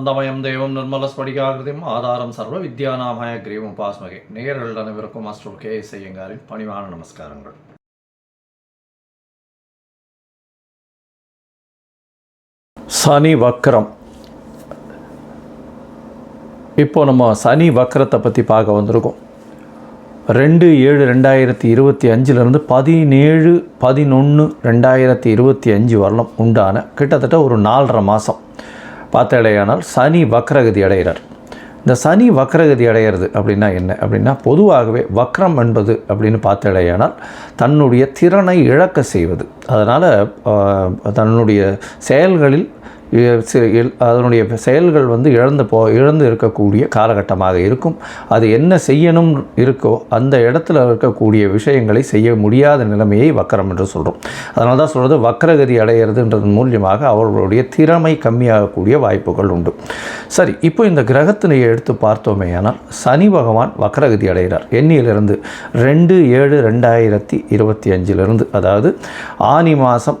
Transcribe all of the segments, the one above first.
ஞானானந்தமயம் தெய்வம் நிர்மலஸ்படிகாகிருதியும் ஆதாரம் சர்வ வித்யாநாமய கிரீவம் உபாஸ்மகை. நேயர்கள் அனைவருக்கும் மாஸ்டர் கே எஸ் ஐயங்காரின் பணிவான நமஸ்காரங்கள். சனி வக்ரம். இப்போ நம்ம சனி வக்ரத்தை பற்றி பார்க்க வந்திருக்கோம். ரெண்டு ஏழு ரெண்டாயிரத்தி இருபத்தி அஞ்சிலிருந்து பதினேழு பதினொன்று ரெண்டாயிரத்தி இருபத்தி அஞ்சு வரலாம் உண்டான கிட்டத்தட்ட ஒரு நாலரை மாதம் பார்த்தாலேயானால் சனி வக்ரகதி அடைகிறார். இந்த சனி வக்ரகதி அடையிறது அப்படின்னா என்ன? அப்படின்னா பொதுவாகவே வக்ரம் என்பது அப்படின்னு பார்த்தாலேயானால் தன்னுடைய திறனை இழக்க செய்வது. அதனால் தன்னுடைய செயல்களில் அதனுடைய செயல்கள் வந்து இழந்து போ இழந்து இருக்கக்கூடிய காலகட்டமாக இருக்கும். அது என்ன செய்யணும் இருக்கோ அந்த இடத்துல இருக்கக்கூடிய விஷயங்களை செய்ய முடியாத நிலைமையை வக்கரம் என்று சொல்கிறோம் அதனால தான் சொல்கிறது வக்கரகதி அடையிறதுன்றது மூலியமாக அவர்களுடைய திறமை கம்மியாகக்கூடிய வாய்ப்புகள் உண்டு. சரி இப்போ இந்த கிரகத்தினை எடுத்து பார்த்தோமே ஆனால் சனி பகவான் வக்கரகதி அடைகிறார். எண்ணியிலிருந்து ரெண்டு ஏழு ரெண்டாயிரத்தி இருபத்தி அஞ்சிலிருந்து அதாவது ஆனி மாதம்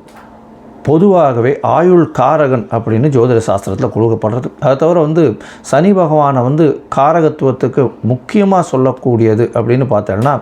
பொதுவாகவே ஆயுள் காரகன் அப்படின்னு ஜோதிட சாஸ்திரத்தில் கொடுக்கப்படுறது. அதை தவிர வந்து சனி பகவானை வந்து காரகத்துவத்துக்கு முக்கியமாக சொல்லக்கூடியது அப்படின்னு பார்த்தோன்னா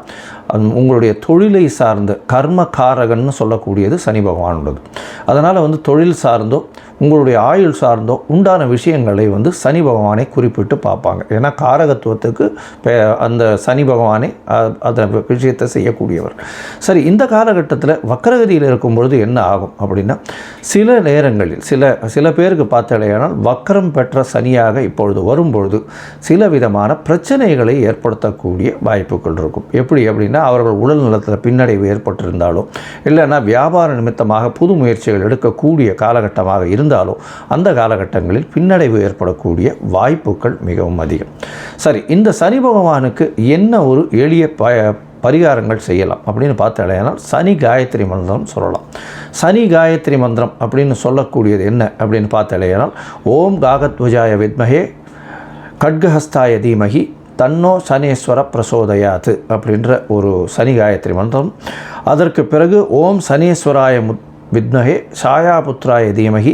உங்களுடைய தொழிலை சார்ந்த கர்ம காரகன்னு சொல்லக்கூடியது சனி பகவானுடையது. அதனால் வந்து தொழில் சார்ந்தோ உங்களுடைய ஆயுள் சார்ந்தோ உண்டான விஷயங்களை வந்து சனி பகவானை குறிப்பிட்டு பார்ப்பாங்க. ஏன்னா காரகத்துவத்துக்கு பெ- அந்த சனி பகவானே அதை அந்த விஷயத்தை செய்யக்கூடியவர். சரி இந்த காலகட்டத்தில் வக்கரகதியில் இருக்கும் பொழுது என்ன ஆகும் அப்படின்னா சில நேரங்களில் சில சில பேருக்கு பார்த்தாலேயானால் வக்கரம் பெற்ற சனியாக இப்பொழுது வரும்பொழுது சில விதமான பிரச்சனைகளை ஏற்படுத்தக்கூடிய வாய்ப்புகள் இருக்கும். எப்படி அப்படின்னா அவர்கள் உடல் நலத்தில் பின்னடைவு ஏற்பட்டிருந்தாலோ இல்லைன்னா வியாபார நிமித்தமாக புது முயற்சிகள் எடுக்கக்கூடிய காலகட்டமாக இருந்தாலோ அந்த காலகட்டங்களில் பின்னடைவு ஏற்படக்கூடிய வாய்ப்புகள் மிகவும் அதிகம். சரி இந்த சனி பகவானுக்கு என்ன ஒரு எளிய ப பரிகாரங்கள் செய்யலாம் அப்படின்னு பார்த்தாலேனால் சனி காயத்ரி மந்திரம் சொல்லலாம். சனி காயத்ரி மந்திரம் அப்படின்னு சொல்லக்கூடியது என்ன அப்படின்னு பார்த்தாலேனால் ஓம் காகத்வஜாய வித்மகே கட்கஹஸ்தாய தீமகி தன்னோ சனீஸ்வர பிரசோதயாத்து அப்படின்ற ஒரு சனி காயத்ரி மந்திரம். அதற்கு பிறகு ஓம் சனீஸ்வராய முத் வித்மகே சாயாபுத்ராய தீமகி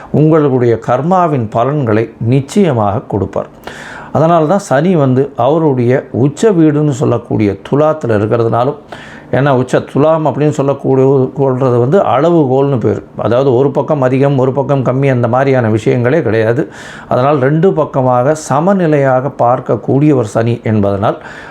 உங்களுடைய கர்மாவின் பலன்களை நிச்சயமாக கொடுப்பார். அதனால தான் சனி வந்து அவருடைய உச்ச வீடுன்னு சொல்லக்கூடிய துலாத்தில் இருக்கிறதுனாலும் ஏன்னா உச்ச துலாம் அப்படின்னு சொல்லக்கூடிய கொள்வது வந்து அளவுகோல்னு பேர். அதாவது ஒரு பக்கம் அதிகம் ஒரு பக்கம் கம்மி அந்த மாதிரியான விஷயங்களே கிடையாது. அதனால் ரெண்டு பக்கமாக சமநிலையாக பார்க்கக்கூடிய ஒரு சனி என்பதனால்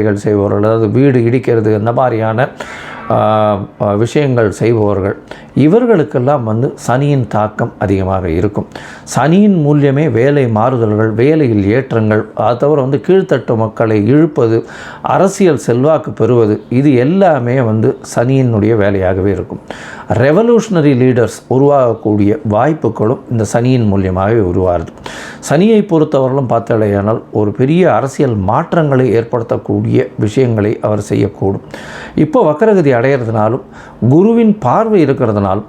வேலைகள் செய்பவர்கள் அதாவது வீடு இடிக்கிறது இந்த மாதிரியான விஷயங்கள் செய்பவர்கள் இவர்களுக்கெல்லாம் வந்து சனியின் தாக்கம் அதிகமாக இருக்கும். சனியின் மூலியமே வேலை மாறுதல்கள் வேலையில் ஏற்றங்கள் அது தவிர வந்து கீழ்த்தட்டு மக்களை இழுப்பது அரசியல் செல்வாக்கு பெறுவது இது எல்லாமே வந்து சனியினுடைய வேலையாகவே இருக்கும். ரெவல்யூஷனரி லீடர்ஸ் உருவாகக்கூடிய வாய்ப்புகளும் இந்த சனியின் மூலியமாகவே உருவாகுது. சனியை பொறுத்தவரையிலும் பார்த்தாலேயானால் ஒரு பெரிய அரசியல் மாற்றங்களை ஏற்படுத்தக்கூடிய விஷயங்களை அவர் செய்யக்கூடும். இப்போ வக்கரகதி அடையிறதுனாலும் குருவின் பார்வை இருக்கிறதுனாலும்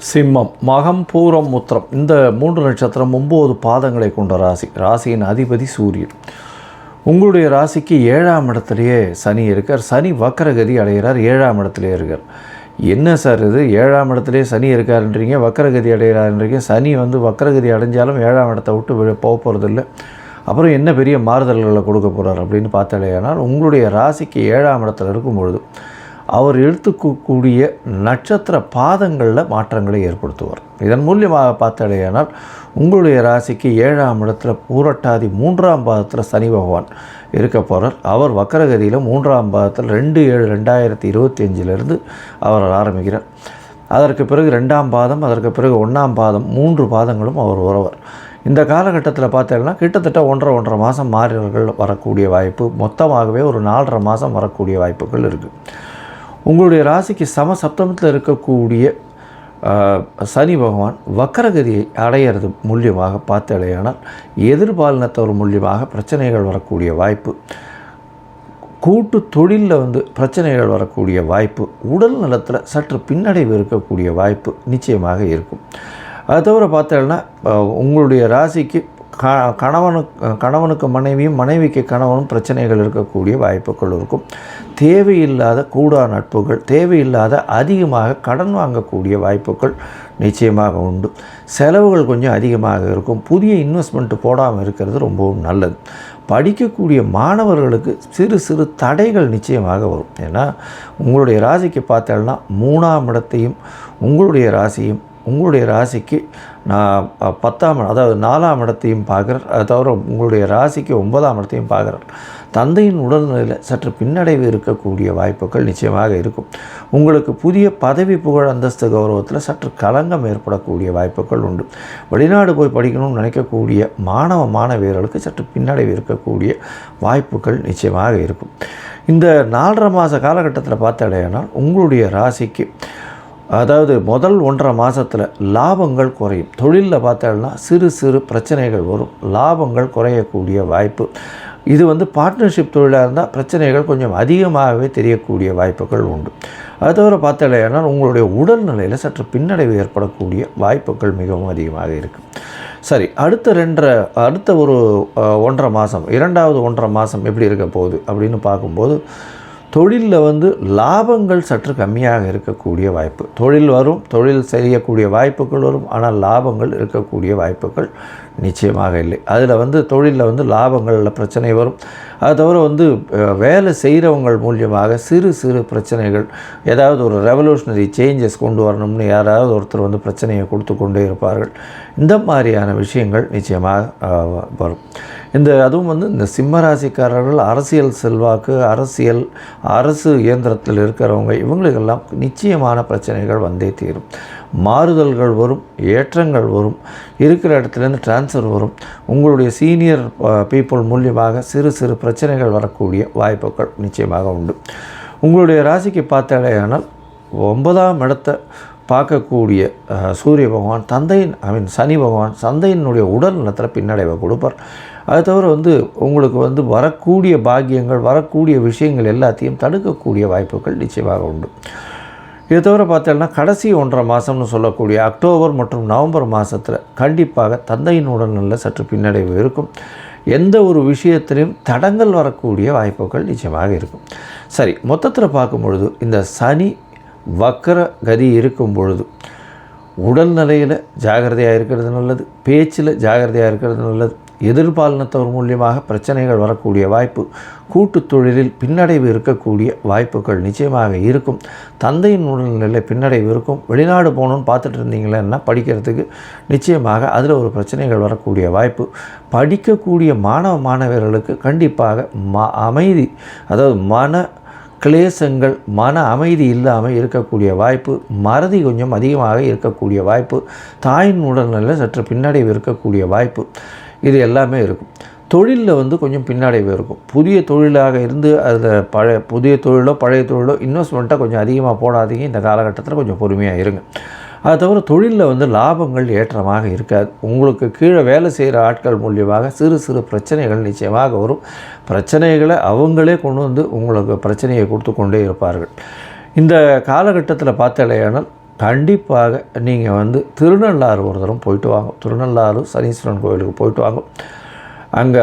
சிம்மம் மகம் பூரம் முத்திரம் இந்த மூன்று நட்சத்திரம் ஒம்பது பாதங்களை கொண்ட ராசி. ராசியின் அதிபதி சூரியன். உங்களுடைய ராசிக்கு ஏழாம் இடத்துலையே சனி இருக்கார். சனி வக்கரகதி அடைகிறார். ஏழாம் இடத்துலையே இருக்கார். என்ன சார் இது? ஏழாம் இடத்துலேயே சனி இருக்காருன்றீங்க வக்கரகதி அடைகிறாருன்றீங்க. சனி வந்து வக்கரகதி அடைஞ்சாலும் ஏழாம் இடத்த விட்டு போக போகிறதில்ல அப்புறம் என்ன பெரிய மாறுதல்களை கொடுக்க போகிறார் அப்படின்னு பார்த்தாலேயானால் உங்களுடைய ராசிக்கு ஏழாம் இடத்துல இருக்கும் பொழுது அவர் எடுத்துக்கக்கூடிய நட்சத்திர பாதங்களில் மாற்றங்களை ஏற்படுத்துவார். இதன் மூலியமாக பார்த்தடையானால் உங்களுடைய ராசிக்கு ஏழாம் இடத்துல பூரட்டாதி மூன்றாம் பாதத்தில் சனி பகவான் இருக்க போகிறார் அவர் வக்கரகதியில் மூன்றாம் பாதத்தில் ரெண்டு ஏழு ரெண்டாயிரத்தி இருபத்தி அஞ்சிலிருந்து அவர் ஆரம்பிக்கிறார். அதற்கு பிறகு ரெண்டாம் பாதம் அதற்கு பிறகு ஒன்றாம் பாதம் மூன்று பாதங்களும் அவர் உறவர். இந்த காலகட்டத்தில் பார்த்தீங்கன்னா கிட்டத்தட்ட ஒன்றரை ஒன்றரை மாதம் மாறியவர்கள் வரக்கூடிய வாய்ப்பு மொத்தமாகவே ஒரு நாலரை மாதம் வரக்கூடிய வாய்ப்புகள் இருக்குது உங்களுடைய ராசிக்கு சம சப்தமத்தில் இருக்கக்கூடிய சனி பகவான் வக்கரகதியை அடையிறது மூலியமாக பார்த்தலையானால் எதிர்பாலினத்தவர் மூலியமாக பிரச்சனைகள் வரக்கூடிய வாய்ப்பு கூட்டு தொழிலில் வந்து பிரச்சனைகள் வரக்கூடிய வாய்ப்பு உடல் நலத்தில் சற்று பின்னடைவு இருக்கக்கூடிய வாய்ப்பு நிச்சயமாக இருக்கும். அது தவிர பார்த்தோம்னா உங்களுடைய ராசிக்கு க கணவனுக்கு கணவனுக்கு மனைவியும் மனைவிக்கு கணவனும் பிரச்சனைகள் இருக்கக்கூடிய வாய்ப்புகள் இருக்கும். தேவையில்லாத கூடா நட்புகள் தேவையில்லாத அதிகமாக கடன் வாங்கக்கூடிய வாய்ப்புகள் நிச்சயமாக உண்டு. செலவுகள் கொஞ்சம் அதிகமாக இருக்கும். புதிய இன்வெஸ்ட்மெண்ட் போடாமல் இருக்கிறது ரொம்பவும் நல்லது. படிக்கக்கூடிய மாணவர்களுக்கு சிறு சிறு தடைகள் நிச்சயமாக வரும். ஏன்னா உங்களுடைய ராசிக்கு பார்த்தோம்னா மூணாம் இடத்தையும் உங்களுடைய ராசியும் உங்களுடைய ராசிக்கு நான் பத்தாம் அதாவது நாலாம் இடத்தையும் பார்க்குறார். அது தவிர உங்களுடைய ராசிக்கு ஒன்பதாம் இடத்தையும் பார்க்குறார். தந்தையின் உடல்நிலையில் சற்று பின்னடைவு இருக்கக்கூடிய வாய்ப்புகள் நிச்சயமாக இருக்கும். உங்களுக்கு புதிய பதவி புகழ் அந்தஸ்து கௌரவத்தில் சற்று களங்கம் ஏற்படக்கூடிய வாய்ப்புகள் உண்டு. வெளிநாடு போய் படிக்கணும்னு நினைக்கக்கூடிய மாணவ மாணவியர்களுக்கு சற்று பின்னடைவு இருக்கக்கூடிய வாய்ப்புகள் நிச்சயமாக இருக்கும். இந்த நாலரை மாத காலகட்டத்தில் பார்த்தடையானால் உங்களுடைய ராசிக்கு அதாவது முதல் ஒன்றரை மாதத்தில் லாபங்கள் குறையும். தொழிலில் பார்த்தோம்னா சிறு சிறு பிரச்சனைகள் வரும். லாபங்கள் குறையக்கூடிய வாய்ப்பு. இது வந்து பார்ட்னர்ஷிப் தொழிலாக இருந்தால் பிரச்சனைகள் கொஞ்சம் அதிகமாகவே தெரியக்கூடிய வாய்ப்புகள் உண்டு. அது தவிர பார்த்தலையானா உங்களுடைய உடல்நிலையில் சற்று பின்னடைவு ஏற்படக்கூடிய வாய்ப்புகள் மிகவும் அதிகமாக இருக்குது சரி அடுத்த ரெண்டரை அடுத்த ஒரு ஒன்றரை மாதம் இரண்டாவது ஒன்றரை மாதம் எப்படி இருக்க போகுது அப்படின்னு பார்க்கும்போது தொழிலில் வந்து லாபங்கள் சற்று கம்மியாக இருக்கக்கூடிய வாய்ப்பு. தொழில் வரும் தொழில் செய்யக்கூடிய வாய்ப்புகள் வரும் ஆனால் லாபங்கள் இருக்கக்கூடிய வாய்ப்புகள் நிச்சயமாக இல்லை. அதில் வந்து தொழிலில் வந்து லாபங்களில் பிரச்சனை வரும். அது தவிர வந்து வேலை செய்கிறவங்கள் மூலியமாக சிறு சிறு பிரச்சனைகள் ஏதாவது ஒரு ரெவல்யூஷனரி சேஞ்சஸ் கொண்டு வரணும்னு யாராவது ஒருத்தர் வந்து பிரச்சனையை கொடுத்து கொண்டே இருப்பார்கள். இந்த மாதிரியான விஷயங்கள் நிச்சயமாக வரும். இந்த அதுவும் வந்து இந்த சிம்ம ராசிக்காரர்கள் அரசியல் செல்வாக்கு அரசியல் அரசு இயந்திரத்தில் இருக்கிறவங்க இவங்களுக்கெல்லாம் நிச்சயமான பிரச்சனைகள் வந்தே தீரும். மாறுதல்கள் வரும் ஏற்றங்கள் வரும் இருக்கிற இடத்துலேருந்து ட்ரான்ஸ்ஃபர் வரும். உங்களுடைய சீனியர் பீப்புள் மூலியமாக சிறு சிறு பிரச்சனைகள் வரக்கூடிய வாய்ப்புகள் நிச்சயமாக உண்டு. உங்களுடைய ராசிக்கு பார்த்தாலேயானால் ஒன்பதாம் இடத்தை பார்க்கக்கூடிய சூரிய பகவான் தந்தையின் ஐ மீன் சனி பகவான் தந்தையினுடைய உடல் நலத்தில் பின்னடைவை கொடுப்பார். அது தவிர வந்து உங்களுக்கு வந்து வரக்கூடிய பாக்கியங்கள் வரக்கூடிய விஷயங்கள் எல்லாத்தையும் தடுக்கக்கூடிய வாய்ப்புகள் நிச்சயமாக உண்டு. இதை தவிர பார்த்தோம்னா கடைசி ஒன்றரை மாதம்னு சொல்லக்கூடிய அக்டோபர் மற்றும் நவம்பர் மாதத்தில் கண்டிப்பாக தந்தையின் உடல்நிலை சற்று பின்னடைவு இருக்கும். எந்த ஒரு விஷயத்திலையும் தடங்கள் வரக்கூடிய வாய்ப்புகள் நிச்சயமாக இருக்கும். சரி மொத்தத்தில் பார்க்கும் பொழுது இந்த சனி வக்கர கதி இருக்கும் பொழுது உடல்நிலையில் ஜாகிரதையாக இருக்கிறது நல்லது பேச்சில் ஜாகிரதையாக இருக்கிறது நல்லது எதிர்பாலினத்தவர் மூலியமாக பிரச்சனைகள் வரக்கூடிய வாய்ப்பு கூட்டு தொழிலில் பின்னடைவு இருக்கக்கூடிய வாய்ப்புகள் நிச்சயமாக இருக்கும். தந்தையின் உடல்நிலை பின்னடைவு இருக்கும். வெளிநாடு போகணும்னு பார்த்துட்டு இருந்தீங்களேன்னா படிக்கிறதுக்கு நிச்சயமாக அதில் ஒரு பிரச்சனைகள் வரக்கூடிய வாய்ப்பு. படிக்கக்கூடிய மாணவ மாணவர்களுக்கு கண்டிப்பாக ம அமைதி அதாவது மன கிளேசங்கள் மன அமைதி இல்லாமல் இருக்கக்கூடிய வாய்ப்பு. மறதி கொஞ்சம் அதிகமாக இருக்கக்கூடிய வாய்ப்பு. தாயின் உடல்நிலை சற்று பின்னடைவு இருக்கக்கூடிய வாய்ப்பு. இது எல்லாமே இருக்கும். தொழிலில் வந்து கொஞ்சம் பின்னடைவு இருக்கும் புதிய தொழிலாக இருந்து அதில் பழைய புதிய தொழிலோ பழைய தொழிலோ இன்வெஸ்ட்மெண்ட்டாக கொஞ்சம் அதிகமாக போடாதீங்க. இந்த காலகட்டத்தில் கொஞ்சம் பொறுமையாக இருங்க. அது தவிர தொழிலில் வந்து லாபங்கள் ஏற்றமாக இருக்காது. உங்களுக்கு கீழே வேலை செய்கிற ஆட்கள் மூலியமாக சிறு சிறு பிரச்சனைகள் நிச்சயமாக வரும். பிரச்சனைகளை அவங்களே கொண்டு வந்து உங்களுக்கு பிரச்சனையை கொடுத்து கொண்டே இருப்பார்கள். இந்த காலகட்டத்தில் பார்த்தாலேயானால் கண்டிப்பாக நீங்கள் வந்து திருநள்ளாறு ஒரு தரம் போயிட்டு வாங்க. திருநள்ளாறு சனீஸ்வரன் கோயிலுக்கு போயிட்டு வாங்க. அங்கே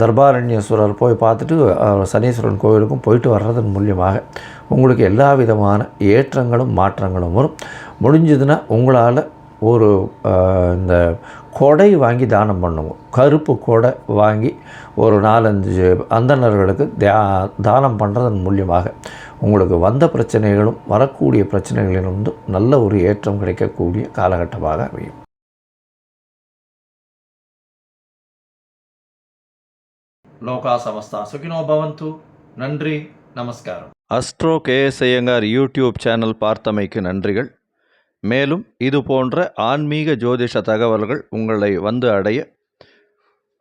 தர்பாரண்யேஸ்வரர் போய் பார்த்துட்டு சனீஸ்வரன் கோவிலுக்கும் போயிட்டு வர்றதன் மூலியமாக உங்களுக்கு எல்லா விதமான ஏற்றங்களும் மாற்றங்களும் வரும். முடிஞ்சதுன்னா உங்களால் ஒரு இந்த கொடை வாங்கி தானம் பண்ணுங்க கருப்பு கொடை வாங்கி ஒரு நாலஞ்சு அந்தணர்களுக்கு தியா தானம் பண்ணுறதன் மூலியமாக உங்களுக்கு வந்த பிரச்சனைகளும் வரக்கூடிய பிரச்சனைகளிலிருந்து நல்ல ஒரு ஏற்றம் கிடைக்கக்கூடிய காலகட்டமாக அமையும். லோகா சமஸ்தா. சுகினோ பவந்து. நன்றி. நமஸ்காரம். Astro KS Iyengar YouTube channel பார்த்தமைக்கு நன்றிகள். மேலும் இது போன்ற ஆன்மீக ஜோதிஷ தகவல்கள் உங்களை வந்து அடைய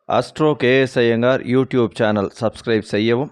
Astro KS Iyengar YouTube channel subscribe செய்யவும்